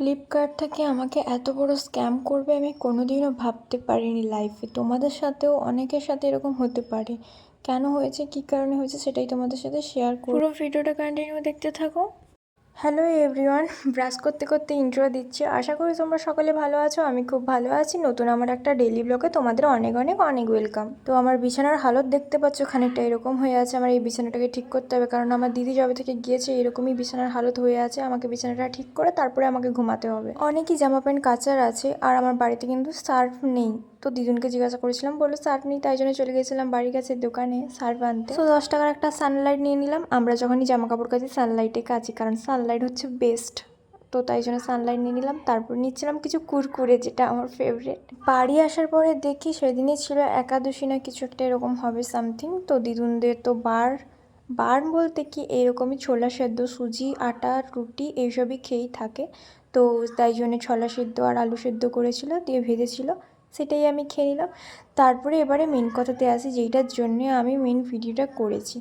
Flipkart থেকে আমাকে এত বড় স্ক্যাম করবে আমি কোনোদিনও ভাবতে পারিনি লাইফে তোমাদের সাথেও অনেকের সাথে এরকম হতে পারে। কেন হয়েছে, কী কারণে হয়েছে, সেটাই তোমাদের সাথে শেয়ার করো পুরো ভিডিওটা কন্টিনিউ দেখতে থাকো। হ্যালো এভরিওয়ান ব্রাশ করতে করতে ইন্ট্রো দিচ্ছি। আশা করি তোমরা সকলে ভালো আছো। আমি খুব ভালো আছি। নতুন আমার একটা ডেলি ব্লগে তোমাদের অনেক অনেক অনেক ওয়েলকাম তো আমার বিছানার হালত দেখতে পাচ্ছ, খানিকটা এরকম হয়ে আছে। আমার এই বিছানাটাকে ঠিক করতে হবে, কারণ আমার দিদি যবে থেকে গিয়েছে, এরকমই বিছানার হালত হয়ে আছে। আমাকে বিছানাটা ঠিক করে তারপরে আমাকে ঘুমাতে হবে। অনেকই জামা প্যান্ট কাচার আছে, আর আমার বাড়িতে কিন্তু সার্ফ নেই। তো দিদুনকে জিজ্ঞাসা করেছিলাম, বলল সার্ফ নেই তাই জন্য চলে গেছিলাম বাড়ির কাছে দোকানে সার্ফ আনতে। তো দশ টাকার একটা সানলাইট নিয়ে নিলাম। আমরা যখনই জামা কাপড় কাচি সানলাইটে কাচি, কারণ সানলাইট হচ্ছে বেস্ট তো তাই জন্য সানলাইট নিয়ে নিলাম। তারপর নিচ্ছিলাম কিছু কুরকুরে, যেটা আমার ফেভারিট বাড়ি আসার পরে দেখি সেদিনই ছিল একাদশী না কিছু একটা এরকম হবে সামথিং তো দিদুনদের তো বার বার বলতে কি এরকমই ছোলা সেদ্ধ, সুজি, আটা, রুটি এইসবই খেয়েই থাকে। তো তাই জন্য ছোলা সেদ্ধ আর আলু সেদ্ধ করেছিল, দিয়ে ভেজেছিল। সেটাই আমি খেয়ে নিলাম। তারপরে এবারে মেন কথাতে আসি, যেইটার জন্য আমি মেন ভিডিওটা করেছি।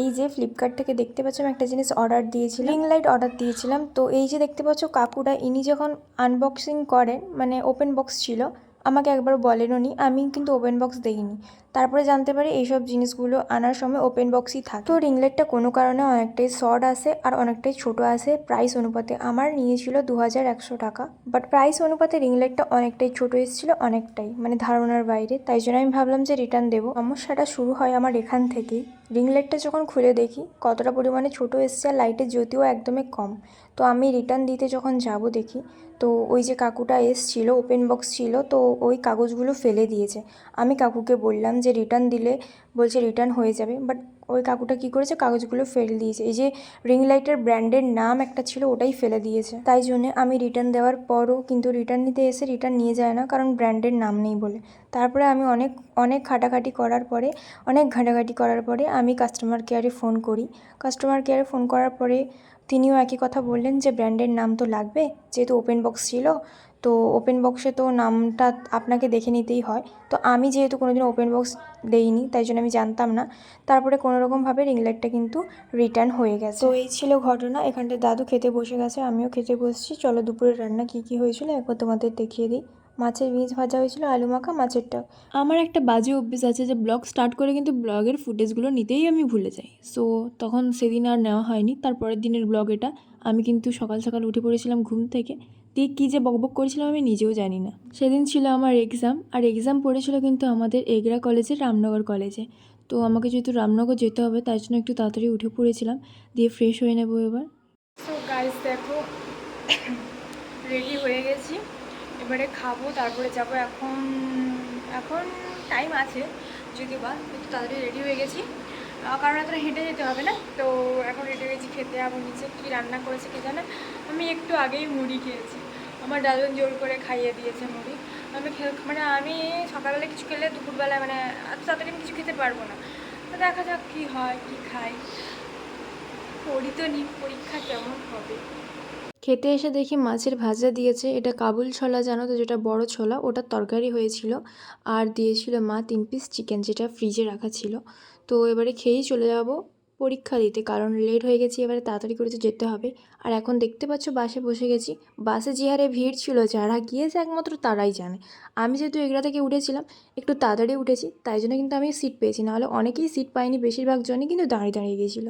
এই যে ফ্লিপকার্ট থেকে দেখতে পাচ্ছ আমি একটা জিনিস অর্ডার দিয়েছিলাম। রিং লাইট অর্ডার দিয়েছিলাম। তো এই যে দেখতে পাচ্ছ কাকুরা, ইনি যখন আনবক্সিং করেন মানে ওপেন বক্স ছিল আমাকে একবার বলেনও নি, আমি কিন্তু ওপেন বক্স দেইনি। তারপরে জানতে পারি এইসব জিনিসগুলো আনার সময় ওপেন বক্সই থাকে। তো রিং লাইটটা কোনো কারণে অনেকটাই শর্ট আসে আর অনেকটাই ছোট আসে প্রাইস অনুপাতে। আমার নিয়েছিল দু হাজার একশো টাকা বাট প্রাইস অনুপাতে রিং লাইটটা অনেকটাই ছোট এসেছিল অনেকটাই মানে ধারণার বাইরে। তাই জন্য আমি ভাবলাম যে রিটার্ন দেবো। সমস্যাটা শুরু হয় আমার এখান থেকেই রিং লাইটটা যখন খুলে দেখি, কতটা পরিমাণে ছোট এসছে আর লাইটের জ্যোতিও একদমই কম। তো আমি রিটার্ন দিতে যখন যাব দেখি তো ওই যে কাকুটা এসছিল ওপেন বক্স ছিল, তো ওই কাগজগুলো ফেলে দিয়েছে। আমি কাকুকে বললাম যে রিটার্ন দিলে, বলছে রিটার্ন হয়ে যাবে বাট ওই কাকুটা কী করেছে? কাগজগুলো ফেলে দিয়েছে। এই যে রিং লাইটের ব্র্যান্ডের নাম একটা ছিল, ওটাই ফেলে দিয়েছে। তাই জন্যে আমি রিটার্ন দেওয়ার পরও কিন্তু রিটার্ন নিতে এসে রিটার্ন নিয়ে যায় না, কারণ ব্র্যান্ডের নাম নেই বলে। তারপরে আমি অনেক অনেক ঘাটাঘাটি করার পরে, অনেক ঘাটাঘাটি করার পরে আমি কাস্টমার কেয়ারে ফোন করি। কাস্টমার কেয়ারে ফোন করার পরে তিনিও একই কথা বললেন যে ব্র্যান্ডের নাম তো লাগবে, যেহেতু ওপেন বক্স ছিল, তো ওপেন বক্সে তো নামটা আপনাকে দেখে নিতেই হয়। তো আমি যেহেতু কোনোদিন ওপেন বক্স দেইনি, তাই জন্য আমি জানতাম না। তারপরে কোনো রকমভাবে রিং লাইটটা কিন্তু রিটার্ন হয়ে গেছে। তো এই ছিল ঘটনা এখানটা দাদু খেতে বসে গেছে, আমিও খেতে বসছি। চলো দুপুরের রান্না কী কী হয়েছিল, একবার তোমাদের দেখিয়ে দিই। মাছের বীজ ভাজা হয়েছিল আলু মাখা মাছের টাক আমার একটা বাজে অভ্যেস আছে যে ব্লগ স্টার্ট করে কিন্তু ব্লগের ফুটেজগুলো নিতেই আমি ভুলে যাই। সো তখন সেদিন আর নেওয়া হয়নি তারপরের দিনের ব্লগ এটা। আমি কিন্তু সকাল সকাল উঠে পড়েছিলাম ঘুম থেকে। দিয়ে কী যে বকবক করেছিলাম আমি নিজেও জানি না। সেদিন ছিল আমার এক্সাম আর এক্সাম পড়েছিল কিন্তু আমাদের এগরা কলেজে রামনগর কলেজে। তো আমাকে যেহেতু রামনগর যেতে হবে তাই জন্য একটু তাড়াতাড়ি উঠে পড়েছিলাম। দিয়ে ফ্রেশ হয়ে নেব এবার। সো গাইস দেখো রেডি হয়ে গেছি। এবারে খাব, তারপরে যাব এখন এখন টাইম আছে যদি বা একটু তাড়াতাড়ি রেডি হয়ে গেছি। কারণ এত হেঁটে যেতে হবে না, তো এখন রেডি হয়ে গেছি খেতে যাব নিচে কী রান্না করেছে কে জানে। আমি একটু আগেই মুড়ি খেয়েছি। আমার দাদুন জোর করে খাইয়ে দিয়েছে মুড়ি। আমি মানে আমি সকালবেলা কিছু খেলে দুপুরবেলায় মানে এত তাড়াতাড়ি আমি কিছু খেতে পারব না। তো দেখা যাক কী হয়, কী খাই। পড়ি তো নি, পরীক্ষা কেমন হবে? খেতে এসে দেখি মাছের ভাজা দিয়েছে। এটা কাবুল ছোলা, জানো তো? যেটা বড় ছোলা, ওটার তরকারি হয়েছিল। আর দিয়েছিল মা তিন পিস চিকেন যেটা ফ্রিজে রাখা ছিল। তো এবারে খেয়েই চলে যাব পরীক্ষা দিতে, কারণ লেট হয়ে গেছি, এবারে তাড়াতাড়ি করে তো যেতে হবে। আর এখন দেখতে পাচ্ছ, বাসে বসে গেছি। বাসে যে হারে ভিড় ছিল, যারা গিয়েছে একমাত্র তারাই জানে। আমি যেহেতু এগরা থেকে উঠেছিলাম, একটু তাড়াতাড়ি উঠেছি, তাই জন্য কিন্তু আমি সিট পেয়েছি। নাহলে অনেকেই সিট পায়নি, বেশিরভাগ জনই কিন্তু দাঁড়িয়ে দাঁড়িয়ে গিয়েছিল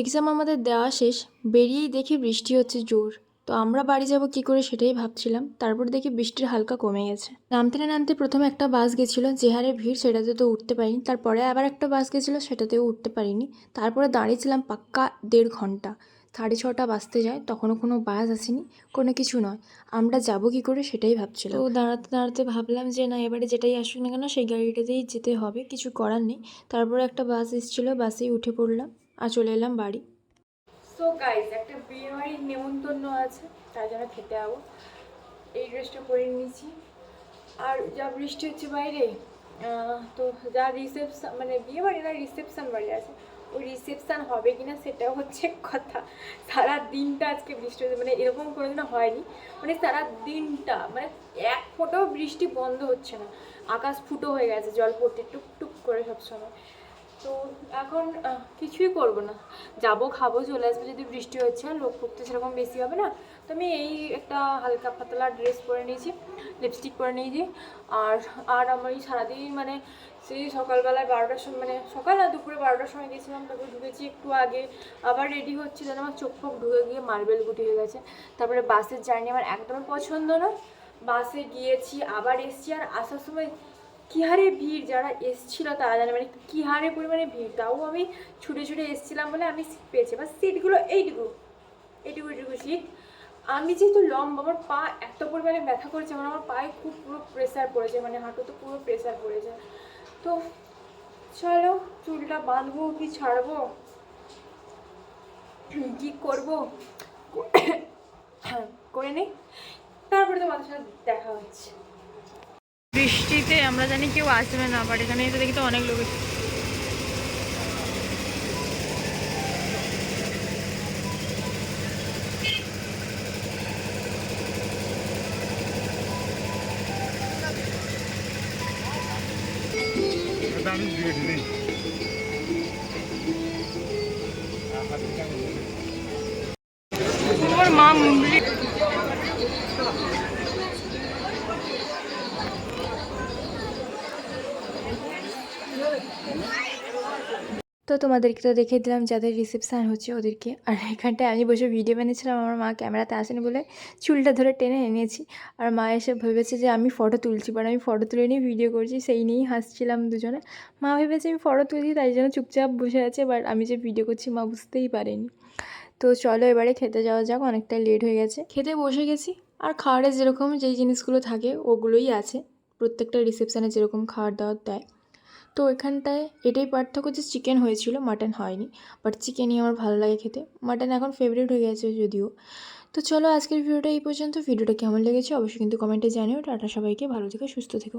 এক্সাম আমাদের দেওয়া শেষ, বেরিয়েই দেখি বৃষ্টি হচ্ছে জোর। তো আমরা বাড়ি যাব কি করে সেটাই ভাবছিলাম। তারপর দেখি বৃষ্টির হালকা কমে গেছে। নামতে না নামতে প্রথমে একটা বাস গেছিল, যে হারে ভিড় সেটাতে তো উঠতে পারিনি। তারপরে আবার একটা বাস গেছিল, সেটাতেও উঠতে পারিনি। তারপরে দাঁড়িয়েছিলাম পাক্কা দেড় ঘণ্টা। সাড়ে ছটা বাজতে যায়, তখনও কোনো বাস আসেনি, কোনো কিছু নয়। আমরা যাব কি করে সেটাই ভাবছিলাম। তো দাঁড়াতে দাঁড়াতে ভাবলাম যে না, এবারে যেটাই আসুক না কেন, সেই গাড়িটাতেই যেতে হবে, কিছু করার নেই। তারপরে একটা বাস এসেছিল, বাসেই উঠে পড়লাম আর চলে এলাম বাড়ি। সো গাইজ একটা বিয়ে বাড়ির নেমন্তন্ন আছে, তাই জন্য খেতে যাব। এই ড্রেসটা পরে নিয়েছি। আর যা বৃষ্টি হচ্ছে বাইরে তো যা রিসেপশন মানে বিয়ে বাড়ি না রিসেপশন বাড়ি আছে। ওই রিসেপশন হবে কিনা সেটা হচ্ছে কথা। সারা দিনটা আজকে বৃষ্টি হচ্ছে মানে এরকম কোনোদিনও হয়নি। মানে সারা দিনটা মানে এক ফোঁটাও বৃষ্টি বন্ধ হচ্ছে না। আকাশ ফুটো হয়ে গেছে, জল পড়তে টুক টুক করে সবসময়। তো এখন কিছুই করব না। যাব, খাব, চলে আসব। যদি বৃষ্টি হচ্ছে আর লোক ফুক তো সেরকম বেশি হবে না। তো আমি এই একটা হালকা পাতলা ড্রেস পরে নিয়েছি লিপস্টিক পরে নিয়েছি। আর আর আমার এই সারাদিন মানে সেই সকালবেলায় বারোটার সময় মানে সকাল আর দুপুরে বারোটার সময় গেছিলাম, তারপরে ঢুকেছি একটু আগে। আবার রেডি হচ্ছি, যেন আমার চোখ ফোক ঢুকে গিয়ে মার্বেল গুটি হয়ে গেছে। তারপরে বাসের জার্নি আমার একদমই পছন্দ না বাসে গিয়েছি, আবার এসছি, আর আসার সময় কী হারে ভিড়? যারা এসছিল তারা জানে মানে কী হারে পরিমাণে ভিড়? তাও আমি ছুটে ছুটে এসছিলাম বলে আমি সিট পেয়েছি। বা সিটগুলো এইটুকু এইটুকু এইটুকু সিট আমি যেহেতু লম্বা আমার পা এত পরিমাণে ব্যথা করেছে মানে আমার পায়ে খুব পুরো প্রেসার পড়েছে মানে হাঁটুতে পুরো প্রেসার পড়েছে। তো চলো চুলটা বাঁধবো কি ছাড়বো? কি করব? করে নেই। তারপরে তোমাদের সাথে দেখা হচ্ছে। বৃষ্টিতে আমরা জানি কেউ আসবে না বাট এখানে এসে দেখি তো অনেক লোক এসেছে। দারুণ ভিড় নেই আমার মা তোমাদেরকে তো দেখে দিলাম যাদের রিসেপশান হচ্ছে ওদেরকে। আর এখানটায় আমি বসে ভিডিও বানিয়েছিলাম, আমার মা ক্যামেরাতে আসেনি বলে চুলটা ধরে টেনে এনেছি। আর মা এসে ভেবেছে যে আমি ফটো তুলছি বাট আমি ফটো তুলে নিয়ে ভিডিও করছি, সেই নিয়েই হাসছিলাম দুজনে। মা ভেবেছে আমি ফটো তুলছি, তাই জন্য চুপচাপ বসে আছে বাট আমি যে ভিডিও করছি মা বুঝতেই পারেনি। তো চলো এবারে খেতে যাওয়া যাক, অনেকটাই লেট হয়ে গেছে। খেতে বসে গেছি, আর খাবারে যেরকম যেই জিনিসগুলো থাকে ওগুলোই আছে। প্রত্যেকটা রিসেপশানে যেরকম খাবার দাবার দেয়। তো এখানটায় এটাই পার্থক্য যে চিকেন হয়েছিল মাটন হয়নি। বাট চিকেনই আমার ভালো লাগে খেতে। মাটন এখন ফেভারিট হয়ে গেছে যদিও। তো চলো আজকের ভিডিওটা এই পর্যন্ত। ভিডিওটা কেমন লেগেছে অবশ্যই কিন্তু কমেন্টে জানিও। টাটা সবাইকে। ভালো থেকো, সুস্থ থেকো।